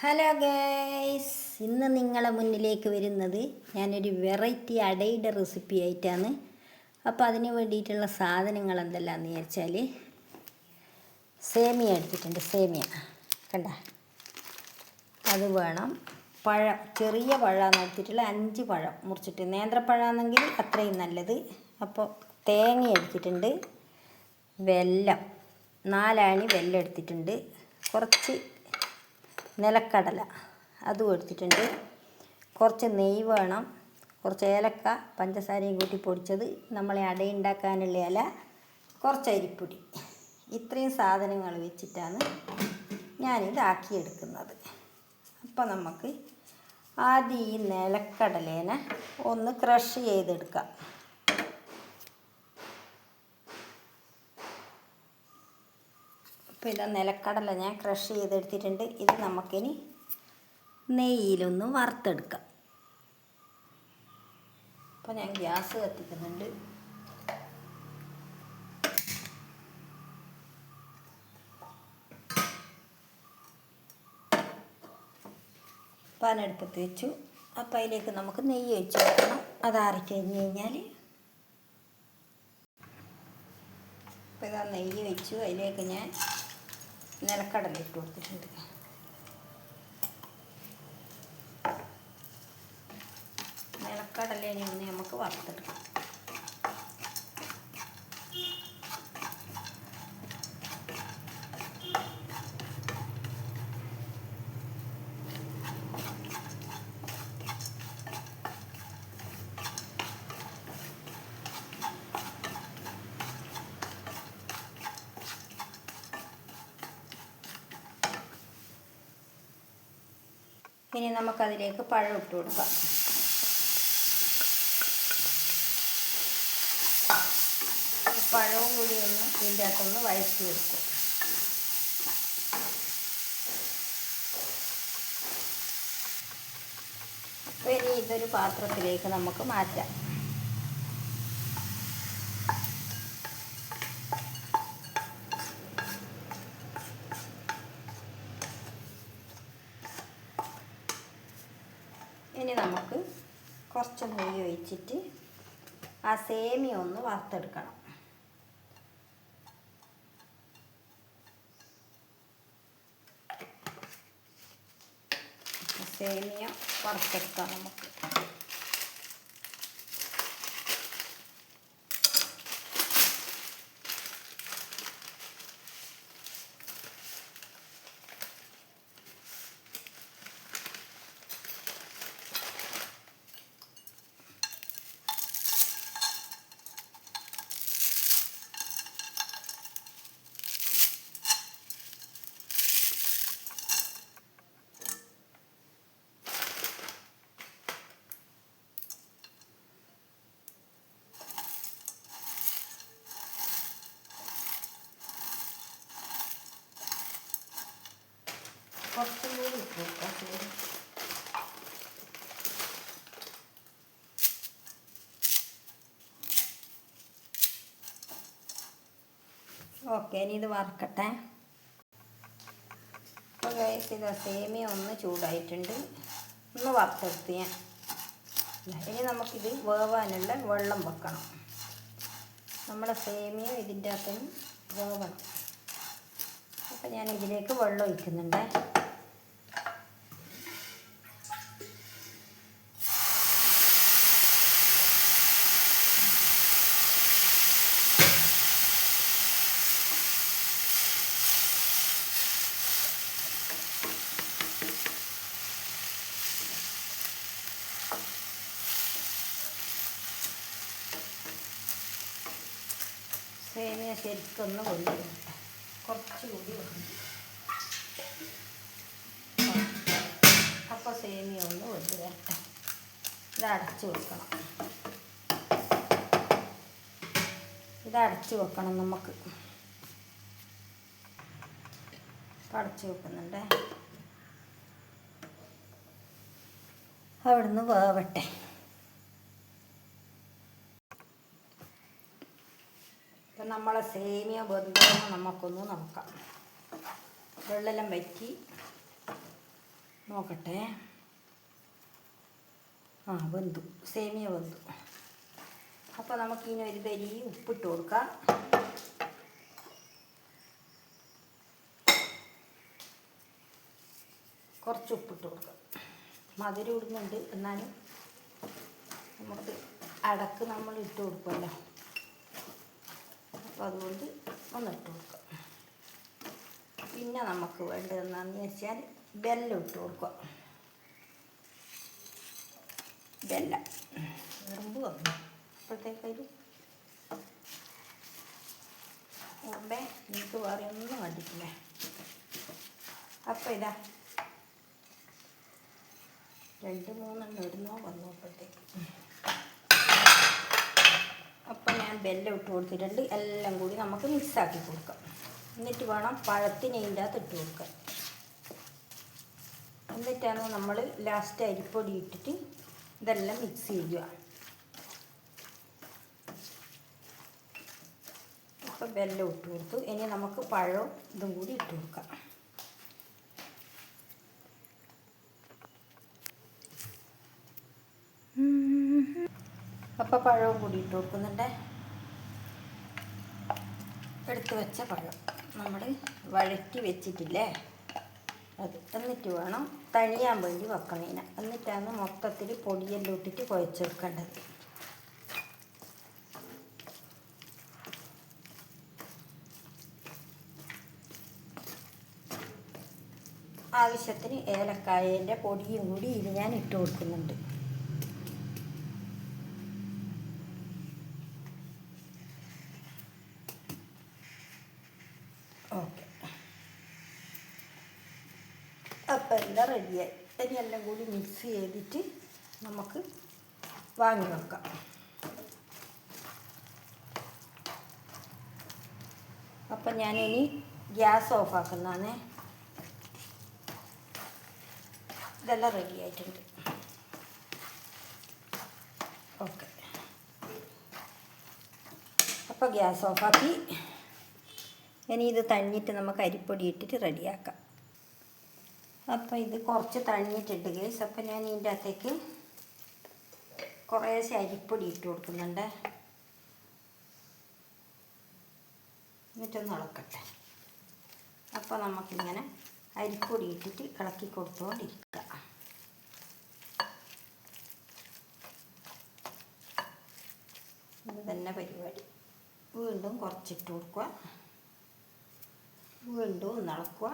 Hello guys ഇന്ന് നിങ്ങളെ മുന്നിലേക്ക് വരുന്നത് ഞാനൊരു വെറൈറ്റി അടയുടെ റെസിപ്പി ആയിട്ടാണ്. അപ്പോൾ അതിന് വേണ്ടിയിട്ടുള്ള സാധനങ്ങൾ എന്തെല്ലാമെന്ന് വിചാരിച്ചാൽ സേമിയ എടുത്തിട്ടുണ്ട് സേമിയ. കണ്ട? അത് വേണം. പഴം ചെറിയ പഴമാണ് എടുത്തിട്ടുള്ള അഞ്ച് പഴം മുറിച്ചിട്ട്. നേന്ത്രപ്പഴമാണെങ്കിൽ അത്രയും നല്ലത്. അപ്പോൾ തേങ്ങ എടുത്തിട്ടുണ്ട്. വെല്ലം നാലാണി വെല്ലം എടുത്തിട്ടുണ്ട്. കുറച്ച് നിലക്കടല. അതും എടുത്തിട്ടുണ്ട്. കുറച്ച് നെയ്യ് വേണം. കുറച്ച് ഏലക്ക പഞ്ചസാരയും കൂട്ടി പൊടിച്ചത് നമ്മളെ അടയുണ്ടാക്കാനുള്ള ഇല കുറച്ച് അരിപ്പൊടി. ഇത്രയും സാധനങ്ങൾ വെച്ചിട്ടാണ് ഞാനിതാക്കിയെടുക്കുന്നത്. അപ്പോൾ നമുക്ക് ആദ്യം ഈ നിലക്കടലേനെ ഒന്ന് ക്രഷ് ചെയ്തെടുക്കാം. അപ്പോൾ ഇതാ നിലക്കടല ഞാൻ ക്രഷ് ചെയ്തെടുത്തിട്ടുണ്ട്. ഇത് നമുക്കിനി നെയ്യിലൊന്ന് വറുത്തെടുക്കാം. അപ്പോൾ ഞാൻ ഗ്യാസ് കത്തിക്കുന്നുണ്ട്. പാനെടുപ്പത്ത് വെച്ചു. അപ്പോൾ അതിലേക്ക് നമുക്ക് നെയ്യ് ഒഴിച്ച് കൊടുക്കണം. അതാറി കഴിഞ്ഞ് കഴിഞ്ഞാൽ അപ്പോൾ ഇതാ നെയ്യ് വെച്ചു. അതിലേക്ക് ഞാൻ നിലക്കടല ഇട്ട് കൊടുത്തിട്ടുണ്ട്. നിലക്കടലേനെ ഒന്ന് നമുക്ക് വറുത്തെടുക്കാം. ഇനി നമുക്കതിലേക്ക് പഴം ഇട്ട് കൊടുക്കാം. പഴവും കൂടി ഒന്ന് ഇതിന്റെ അകത്തൊന്ന് വഴറ്റി കൊടുക്കും അപ്പോൾ ഇനി ഇതൊരു പാത്രത്തിലേക്ക് നമുക്ക് മാറ്റാം ഇനി നമുക്ക് കുറച്ച് നെയ്യ് ഒഴിച്ചിട്ട് ആ സേമിയ ഒന്ന് വറുത്തെടുക്കണം. സേമിയ വറുത്തെടുക്കാം നമുക്ക് കുറച്ചും കൂടി ഇട്ട് കൊടുക്കാം സേമിയ ഓക്കെ ഇനി ഇത് വറക്കട്ടെ. അപ്പോൾ ഗൈസ് ഇത് സേമിയ ഒന്ന് ചൂടായിട്ടുണ്ട്. ഒന്ന് വറുത്തെടുത്ത് ഞാൻ. ഇനി നമുക്കിത് വേവാനുള്ള വെള്ളം വെക്കണം. നമ്മുടെ സേമിയ ഇതിന്റെ അകത്തും വേവണം. അപ്പം ഞാൻ ഇതിലേക്ക് വെള്ളം ഒഴിക്കുന്നുണ്ട്. സേമിയ ശരിക്കൊന്ന് കൊണ്ടുവരും കുറച്ചുകൂടി അപ്പോൾ സേമിയ ഒന്ന് വെന്ത് വരട്ടെ ഇത് അടച്ചു വെക്കണം. ഇത് അടച്ചു വെക്കണം നമുക്ക്. അടച്ച് വെക്കുന്നുണ്ട്. അവിടുന്ന് വേവട്ടെ ഇപ്പം നമ്മളെ സേമിയ ബന്ധം നമുക്കൊന്ന് നോക്കാം. വെള്ളെല്ലാം വറ്റി നോക്കട്ടെ. ആ ബന്ധു സേമിയ ബന്ധു. അപ്പോൾ നമുക്കിനി ഒരു തരി ഉപ്പിട്ട് കൊടുക്കാം. കുറച്ച് ഉപ്പിട്ട് കൊടുക്കാം. മധുരം ഇടുന്നുണ്ട് എന്നാലും നമുക്ക് അടക്ക് നമ്മൾ ഇട്ട് കൊടുക്കുമല്ലോ. അപ്പോൾ അതുകൊണ്ട് ഒന്ന് ഇട്ട് കൊടുക്കാം. പിന്നെ നമുക്ക് വേണ്ടത് എന്താണെന്ന് വെച്ചാൽ ബെല്ലം ഇട്ട് കൊടുക്കുക ബെല്ലം. ഉറുമ്പ് വന്നു. അപ്പോഴത്തേക്കൊരു ഉറുമ്പേ എനിക്ക് വേറെ ഒന്നും കണ്ടിട്ടില്ലേ അപ്പോൾ ഇതാ. രണ്ട് മൂന്നെണ്ണം ഇടുന്നോ വന്നു അപ്പോഴത്തേക്ക് അപ്പം ഞാൻ ബെല്ലം ഇട്ട് കൊടുത്തിട്ടുണ്ട്. എല്ലാം കൂടി നമുക്ക് മിക്സാക്കി കൊടുക്കാം. എന്നിട്ട് വേണം പഴത്തിന് ഇതിന്റെ അകത്ത് ഇട്ട് കൊടുക്കാൻ. എന്നിട്ടാണ് നമ്മൾ ലാസ്റ്റ് അരിപ്പൊടി ഇട്ടിട്ട് ഇതെല്ലാം മിക്സ് ചെയ്യുക. അപ്പോൾ ബെല്ലം ഇട്ട് കൊടുത്തു. ഇനി നമുക്ക് പഴവും ഇതും കൂടി ഇട്ട് കൊടുക്കാം. അപ്പോൾ പഴവും കൂടി ഇട്ട് കൊടുക്കുന്നുണ്ട്. എടുത്ത് വെച്ച പഴം. നമ്മൾ വഴറ്റി വെച്ചിട്ടില്ലേ? അത് എന്നിട്ട് വേണം തഴിയാൻ വേണ്ടി വെക്കണേന എന്നിട്ടാണ് മൊത്തത്തിൽ പൊടിയെല്ലാം ഇട്ടിട്ട് കുഴച്ചെടുക്കേണ്ടത് ആവശ്യത്തിന് ഏലക്കായന്റെ പൊടിയും കൂടി ഇത് ഞാൻ ഇട്ട് കൊടുക്കുന്നുണ്ട് ഓക്കെ അപ്പം എല്ലാം റെഡിയായി എല്ലാം കൂടി മിക്സ് ചെയ്തിട്ട് നമുക്ക് വാങ്ങി വെക്കാം. അപ്പം ഞാനിനി ഗ്യാസ് ഓഫ് ഓഫാക്കുന്നതാണേ ഇതെല്ലാം റെഡി ആയിട്ടുണ്ട്. ഓക്കെ അപ്പോൾ ഗ്യാസ് ഓഫാക്കി ഇനി ഇത് തന്നിട്ട് നമുക്ക് അരിപ്പൊടി ഇട്ടിട്ട് റെഡിയാക്കാം അപ്പോൾ ഇത് കുറച്ച് തണിഞ്ഞിട്ടുണ്ട് ഗേസ് അപ്പോൾ ഞാൻ ഇതിന്റെ അകത്തേക്ക് കുറേശ്ശെ അരിപ്പൊടി ഇട്ട് കൊടുക്കുന്നുണ്ട്. എന്നിട്ടൊന്ന് ഇളക്കട്ടെ. അപ്പോൾ നമുക്കിങ്ങനെ അരിപ്പൊടി ഇട്ടിട്ട് ഇളക്കി കൊടുത്തുകൊണ്ടിരിക്കുക ഇത് തന്നെ പരിപാടി. വീണ്ടും കുറച്ചിട്ട് കൊടുക്കുക. വീണ്ടും ഒന്ന് ഇളക്കുക.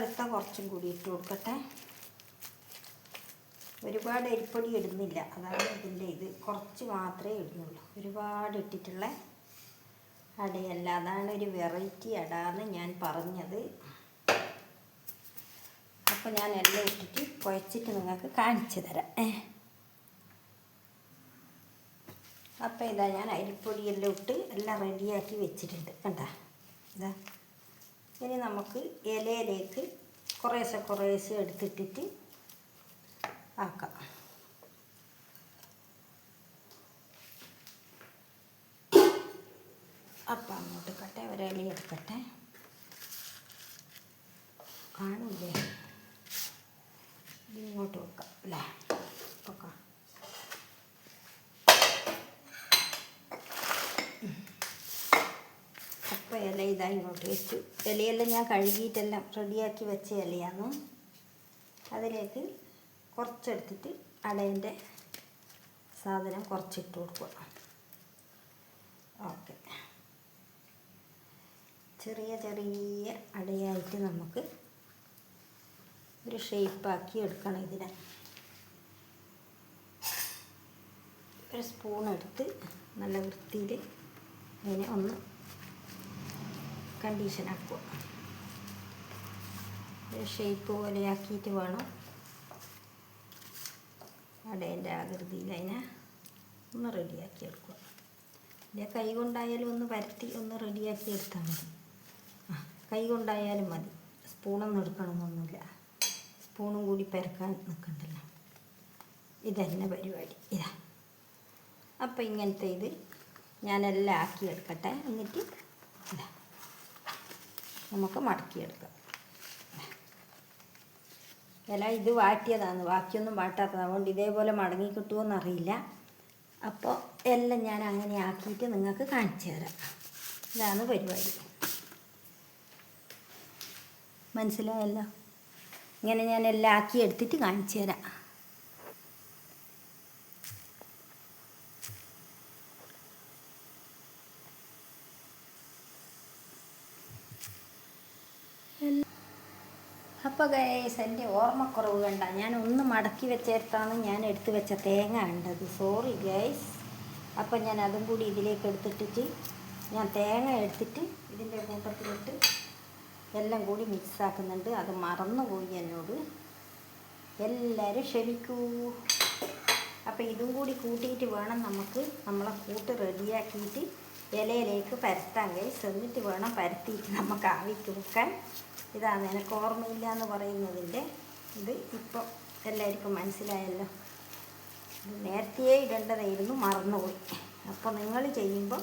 അടുത്ത കുറച്ചും കൂടി ഇട്ട് കൊടുക്കട്ടെ. ഒരുപാട് അരിപ്പൊടി ഇടുന്നില്ല. അതാണ് ഇതിന്റെ ഇത്. കുറച്ച് മാത്രമേ ഇടുന്നുള്ളൂ. ഒരുപാട് ഇട്ടിട്ടുള്ള അടയല്ല. അതാണ് ഒരു വെറൈറ്റി അട എന്ന് ഞാൻ പറഞ്ഞത്. അപ്പോൾ ഞാൻ എല്ലാം ഇട്ടിട്ട് കുഴച്ചിട്ട് നിങ്ങൾക്ക് കാണിച്ചു തരാം. ഏ. അപ്പോൾ ഇതാ ഞാൻ അരിപ്പൊടിയെല്ലാം ഇട്ട് എല്ലാം റെഡിയാക്കി വെച്ചിട്ടുണ്ട്. കണ്ട? ഇതാ. ഇനി നമുക്ക് ഇലയിലേക്ക് കുറേശ്ശെ കുറേശ്ശെ എടുത്തിട്ടിട്ട് ആക്കാം. അപ്പം അങ്ങോട്ട് കട്ടെ ഒരില എടുക്കട്ടെ. കാണില്ലേ ഇങ്ങോട്ട് വെക്കാം അല്ലേ വെക്കാം അപ്പോൾ ഇല ഇതാ ഇങ്ങോട്ട് വെച്ചു. ഇലയെല്ലാം ഞാൻ കഴുകിയിട്ടെല്ലാം റെഡിയാക്കി വെച്ച ഇലയാണ്. അതിലേക്ക് കുറച്ചെടുത്തിട്ട് അടേന്റെ സാധനം കുറച്ചിട്ട് കൊടുക്കുക. ഓക്കെ. ചെറിയ ചെറിയ അടയായിട്ട് നമുക്ക് ഒരു ഷേപ്പാക്കി എടുക്കണം ഇതിനെ. ഒരു സ്പൂൺ എടുത്ത് നല്ല വൃത്തിയിൽ അതിനെ ഒന്ന് കണ്ടീഷനാക്കുക ആക്കുക. ഷേപ്പ് പോലെയാക്കിയിട്ട് വേണം. അടേന്റെ ആകൃതിയിൽ അതിനെ ഒന്ന് റെഡിയാക്കി എടുക്കുക. ഇല്ല കൈ കൊണ്ടായാലും ഒന്ന് പരത്തി ഒന്ന് റെഡിയാക്കി എടുത്താൽ മതി. ആ കൈ കൊണ്ടായാലും മതി. സ്പൂണൊന്നും എടുക്കണമെന്നൊന്നുമില്ല. സ്പൂണും കൂടി പരക്കാൻ നിൽക്കണ്ടല്ലോ. ഇതന്നെ പരിപാടി. ഇതാ. അപ്പോൾ ഇങ്ങനത്തെ ഇത് ഞാനെല്ലാം ആക്കി എടുക്കട്ടെ. എന്നിട്ട് ഇതാ. നമുക്ക് മടക്കിയെടുക്കാം. ഇല ഇത് വാറ്റിയതാണ് ബാക്കിയൊന്നും വാട്ടാത്തത് അതുകൊണ്ട് ഇതേപോലെ മടങ്ങി കിട്ടുമോയെന്നറിയില്ല അപ്പോൾ എല്ലാം ഞാൻ അങ്ങനെ ആക്കിയിട്ട് നിങ്ങൾക്ക് കാണിച്ചു തരാം. ഇതാണ് പരിപാടി. മനസ്സിലായല്ലോ? ഇങ്ങനെ ഞാൻ എല്ലാം ആക്കി എടുത്തിട്ട് കാണിച്ചു തരാം അപ്പോൾ ഗൈസ് എന്റെ ഓർമ്മക്കുറവ് കണ്ട. ഞാൻ ഒന്ന് മടക്കി വെച്ചേർത്താണ് ഞാൻ എടുത്തു വെച്ച തേങ്ങ കണ്ടത്. സോറി ഗൈസ് അപ്പം ഞാൻ അതും കൂടി ഇതിലേക്ക് എടുത്തിട്ടിട്ട് ഞാൻ തേങ്ങ എടുത്തിട്ട് ഇതിന്റെ കൂട്ടത്തിലിട്ട് എല്ലാം കൂടി മിക്സ് ആക്കുന്നുണ്ട്. അത് മറന്നുപോയി എന്നോട്. എല്ലാവരും ക്ഷമിക്കൂ. അപ്പോൾ ഇതും കൂടി കൂട്ടിയിട്ട് വേണം നമുക്ക് നമ്മളെ കൂട്ട് റെഡിയാക്കിയിട്ട് ഇലയിലേക്ക് പരത്താൻ ഗൈസ് എന്നിട്ട് വേണം പരത്തിയിട്ട് നമുക്ക് ആവിക്ക് വെക്കാൻ. ഇതാണ് എനിക്ക് ഓർമ്മയില്ല എന്ന് പറയുന്നതിന്റെ ഇത് ഇപ്പോൾ എല്ലാവർക്കും മനസ്സിലായല്ലോ. ഇത് നേരത്തെ ഇടേണ്ടതായിരുന്നു മറന്നുപോയി. അപ്പോൾ നിങ്ങൾ ചെയ്യുമ്പോൾ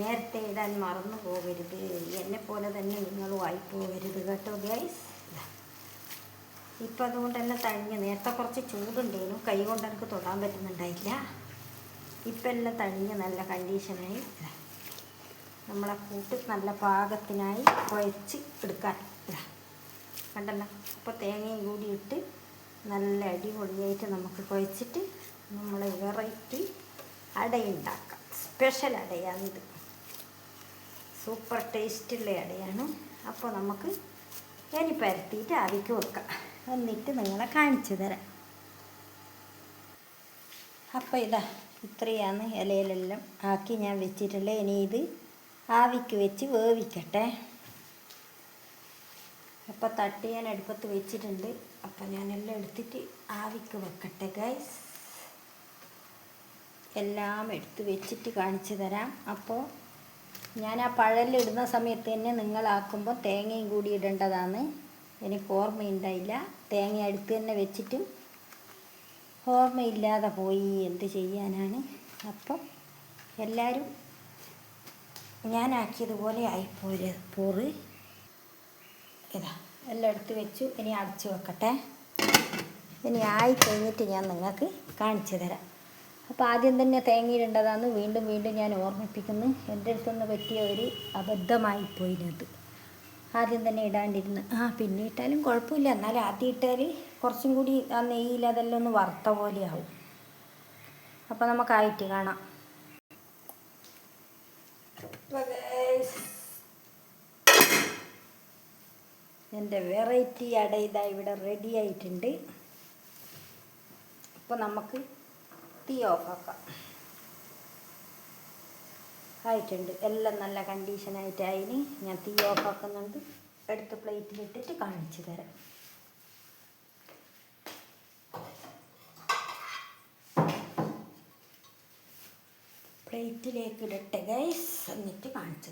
നേരത്തെ ഇടാൻ മറന്നു പോകരുത്. എന്നെ പോലെ തന്നെ നിങ്ങളും ആയി പോകരുത് കേട്ടോ ഗൈസ് ഇപ്പം തന്നെ തണിഞ്ഞ് നേരത്തെ കുറച്ച് ചൂടുണ്ടേനും കൈ കൊണ്ട് എനിക്ക് തൊടാൻ പറ്റുന്നുണ്ടായില്ല. ഇപ്പം എല്ലാം തണിഞ്ഞ് നല്ല കണ്ടീഷനായി ഇതാ. നമ്മളെ കൂട്ട് നല്ല പാകത്തിനായി കുഴച്ച് എടുക്കാൻ. കണ്ടല്ല? അപ്പോൾ തേങ്ങയും കൂടി ഇട്ട് നല്ല അടിപൊളിയായിട്ട് നമുക്ക് കുഴച്ചിട്ട് നമ്മൾ വെറൈറ്റി അടയുണ്ടാക്കാം. സ്പെഷ്യൽ അടയാണിത്. സൂപ്പർ ടേസ്റ്റുള്ള അടയാണ്. അപ്പോൾ നമുക്ക് ഇനി പരത്തിയിട്ട് ആവിക്ക് വെക്കാം. എന്നിട്ട് നിങ്ങളെ കാണിച്ചു തരാം. അപ്പോൾ ഇതാ ഇത്രയാണ് ഇലയിലെല്ലാം ആക്കി ഞാൻ വെച്ചിട്ടുള്ളത്. ഇനി ഇത് ആവിക്ക് വെച്ച് വേവിക്കട്ടെ. അപ്പോൾ തട്ടി ഞാൻ അടുപ്പത്ത് വെച്ചിട്ടുണ്ട്. അപ്പോൾ ഞാനെല്ലാം എടുത്തിട്ട് ആവിക്ക് വെക്കട്ടെ ഗൈസ് എല്ലാം എടുത്ത് വെച്ചിട്ട് കാണിച്ചു തരാം. അപ്പോൾ ഞാൻ ആ പഴലിടുന്ന സമയത്ത് തന്നെ നിങ്ങളാക്കുമ്പോൾ തേങ്ങയും കൂടി ഇടേണ്ടതാണ്. എനിക്ക് ഓർമ്മയുണ്ടായില്ല. തേങ്ങ അടുത്ത് തന്നെ വെച്ചിട്ടും ഓർമ്മയില്ലാതെ പോയി എന്ത് ചെയ്യാനാണ്. അപ്പം എല്ലാവരും ഞാനാക്കിയതുപോലെ ആയിപ്പോര് പോറ്. ഇതാ എല്ലാം എടുത്ത് വെച്ചു. ഇനി അടച്ചു വെക്കട്ടെ. ഇനി ആയി കഴിഞ്ഞിട്ട് ഞാൻ നിങ്ങൾക്ക് കാണിച്ചു തരാം. അപ്പോൾ ആദ്യം തന്നെ തേങ്ങയിലുണ്ടതാന്ന് വീണ്ടും വീണ്ടും ഞാൻ ഓർമ്മിപ്പിക്കുന്നു. എന്റെ അടുത്തുനിന്ന് പറ്റിയ ഒരു അബദ്ധമായി അബദ്ധമായിപ്പോയിനത്. ആദ്യം തന്നെ ഇടാണ്ടിരുന്ന്. ആ പിന്നെ ഇട്ടാലും കുഴപ്പമില്ല. എന്നാലും ആദ്യം ഇട്ടാൽ കുറച്ചും കൂടി ആ നെയ്യിൽ അതെല്ലാം ഒന്ന് വറുത്ത പോലെയാവും. അപ്പോൾ നമുക്കായിട്ട് കാണാം. എന്റെ വെറൈറ്റി അട ഇതാ ഇവിടെ റെഡി ആയിട്ടുണ്ട്. അപ്പോൾ നമുക്ക് തീ ഓഫാക്കാം ആയിട്ടുണ്ട്. എല്ലാം നല്ല കണ്ടീഷനായിട്ട് അതിന് ഞാൻ തീ ഓഫാക്കുന്നുണ്ട് എടുത്ത് പ്ലേറ്റിലിട്ടിട്ട് കാണിച്ചു തരാം. പ്ലേറ്റിലേക്ക് ഇടട്ടെ ഗൈസ് എന്നിട്ട് കാണിച്ചു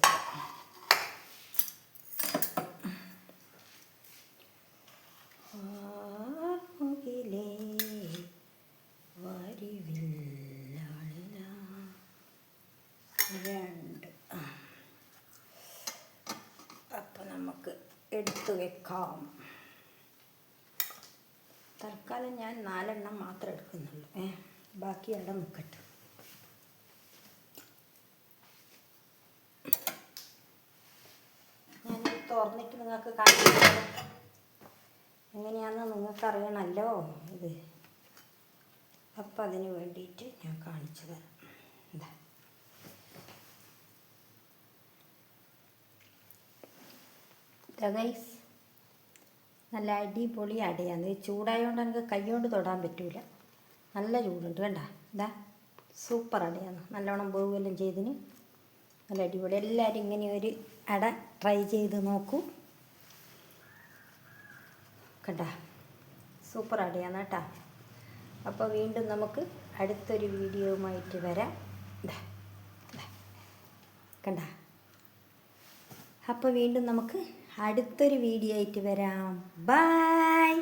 രണ്ട്. അപ്പം നമുക്ക് എടുത്തു വെക്കാം. തൽക്കാലം ഞാൻ നാലെണ്ണം മാത്രം എടുക്കുന്നുള്ളൂ. ഏ ബാക്കി എല്ലാം നിൽക്കട്ടെ ഞാനിത് തുറന്നിട്ട് നിങ്ങൾക്ക് കാണിച്ചു എങ്ങനെയാണെന്ന് നിങ്ങൾക്കറിയണമല്ലോ ഇത്. അപ്പം അതിന് വേണ്ടിയിട്ട് ഞാൻ കാണിച്ചു തരാം. ഗൈസ് നല്ല അടിപൊളി അടയാണ്. ചൂടായതുകൊണ്ട് എനിക്ക് കൈ കൊണ്ട് തൊടാൻ പറ്റൂല. നല്ല ചൂടുണ്ട് വേണ്ട ഇതാ സൂപ്പർ അടയാണ്. നല്ലോണം പോവുകയെല്ലാം ചെയ്തിന് നല്ല അടിപൊളി. എല്ലാവരും ഇങ്ങനെ ഒരു അട ട്രൈ ചെയ്ത് നോക്കൂ. കണ്ട? സൂപ്പർ അടയാണ് കേട്ടോ. അപ്പോൾ വീണ്ടും നമുക്ക് അടുത്തൊരു വീഡിയോയുമായിട്ട് വരാം. കണ്ട? അപ്പോൾ വീണ്ടും നമുക്ക് അടുത്തൊരു വീഡിയോ ആയിട്ട് വരാം. ബൈ